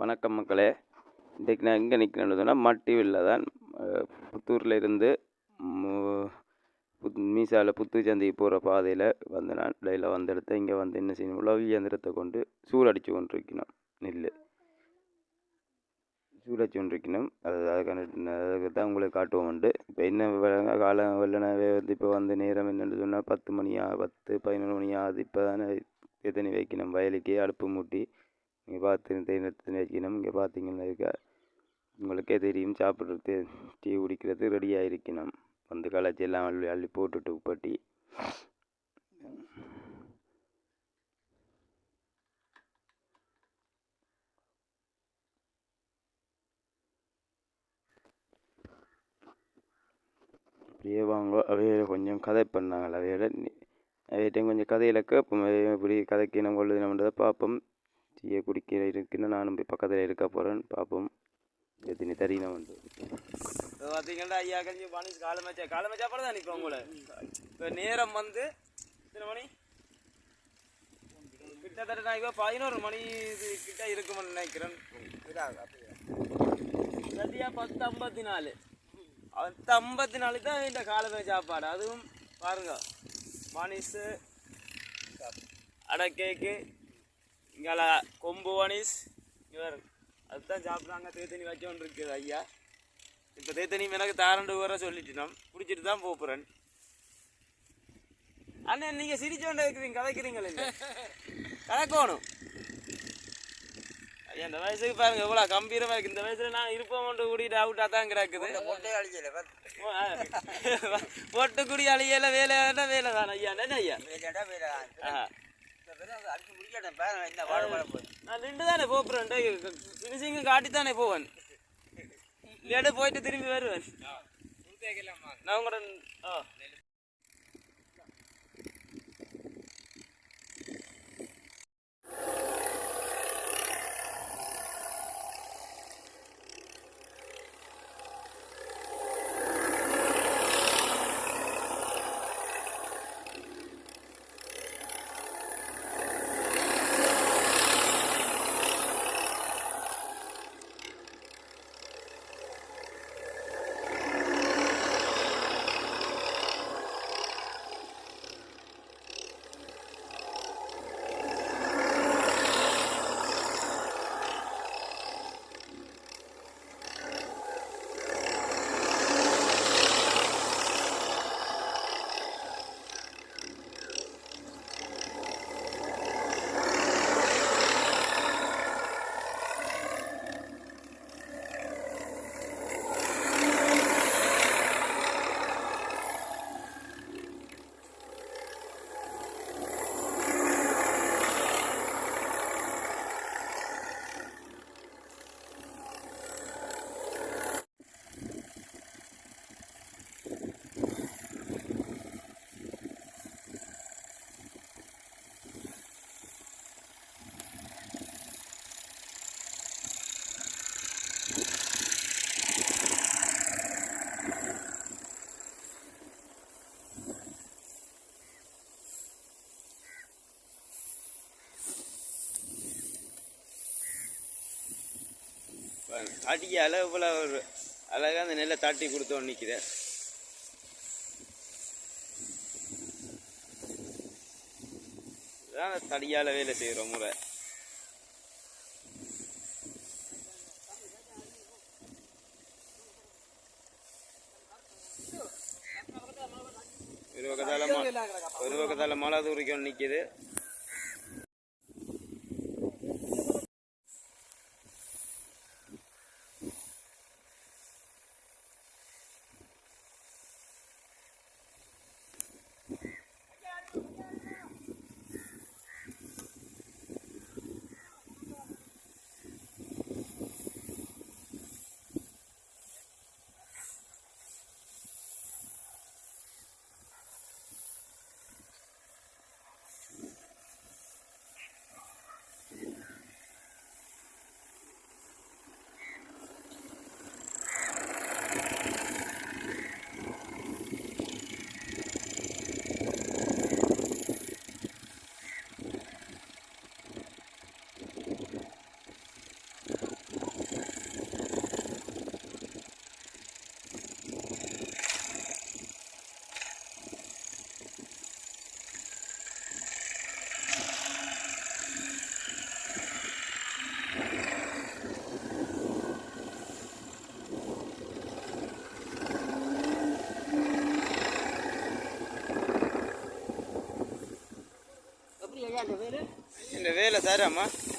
வணக்கம் மக்களே. இன்றைக்கு நான் எங்கே நிற்கிறேன்னு சொன்னால் மட்டிவில் தான் புத்தூரில் இருந்து மீசாவில் புத்தூர் சந்தைக்கு போகிற பாதையில் வந்து நான் இடையில வந்து எடுத்து இங்கே வந்து என்ன செய்யணும்? உழவு இயந்திரத்தை கொண்டு சூடடிச்சு கொண்டிருக்கணும். நெல் சூடடிச்சு கொண்டிருக்கணும். அது அதுக்கான அதுக்கு தான் உங்களுக்கு காட்டுவோம் உண்டு. இப்போ என்ன காலம் வெள்ளனவே வந்து இப்போ வந்து நேரம் என்னென்னு சொன்னால் பத்து மணியா பத்து பதினொன்று மணி ஆகுது. இப்போ தானே எத்தனை வைக்கணும்? வயலுக்கு அடுப்பு மூட்டி நீங்கள் பார்த்து தேர்ந்தெடுத்து வச்சுக்கணும் இங்கே பார்த்தீங்கன்னா இருக்க. உங்களுக்கே தெரியும் சாப்பிட்றது டீ குடிக்கிறது ரெடியாக இருக்கணும் வந்து களைச்சி எல்லாம் அள்ளி அள்ளி போட்டுட்டு உப்பட்டி. அப்படியே வாங்க. அவையில கொஞ்சம் கதை பண்ணாங்களே அவையோட அவையிட்டையும் கொஞ்சம் கதையில் கேட்போம் இப்படி கதைக்கு நம்ம கொள்ளுதுனன்றதை பார்ப்போம். டீயை குடிக்கிற இருக்குன்னு நானும் போய் பக்கத்தில் இருக்க போகிறேன் பார்ப்போம் எத்தனை தெரியும் வந்து பார்த்தீங்கன்னா ஐயா கஞ்சி பானிஸ் காலமச்சா காலமச்சா படம் தான் நிற்போம் உங்களை. இப்போ நேரம் வந்து எத்தனை மணி? கிட்டத்தட்ட நான் இப்போ பதினோரு மணி இது கிட்ட இருக்கும்னு நினைக்கிறேன். சரியா பத்து ஐம்பத்தி நாலு. பத்து ஐம்பத்தி நாலு தான் இந்த காலமே சாப்பாடு. அதுவும் பாருங்க மணிஸு கேக்கு இங்கே கொம்பு மணிஸ் இவர் அதுதான் சாப்பிட்றாங்க தேத்தனி வச்சோன்னு இருக்குது ஐயா. இப்போ தேத்தனி எனக்கு தாரண்டு வர சொல்லிட்டோம் குடிச்சிட்டு தான் போகிறேன் அண்ணன் நீங்கள் சிரிச்சோண்ட இருக்கிறீங்க கதைக்கிறீங்களே கலக்கணும் ஐயா இந்த வயசுக்கு பாருங்க எவ்வளோ கம்பீரமாக இருக்கு. இந்த வயசுல நான் இருப்போம் கூட்டிட்டு அவுட்டாக தான் கிடக்குது. பொட்டு குடி அழியல வேலை வேலை தான் ஐயா? என்ன ஐயா. நான் நின்று தானே போப்புறேன் ஃபினிஷிங்கும் காட்டி தானே போவேன். இல்லையாட போயிட்டு திரும்பி வருவேன். நான் உங்களோட ஆ. அடிக்க அளவுல ஒரு அழகாக அந்த நெல்லை தட்டி கொடுத்தோன்னு நிற்கிறேன் இதான் தடியால் வேலை செய்கிறோம் முறை. ஒரு பக்கத்தால் ஒரு பக்கத்தால் மழை தூரிக்கொண்டு நிற்கிது sério, mano?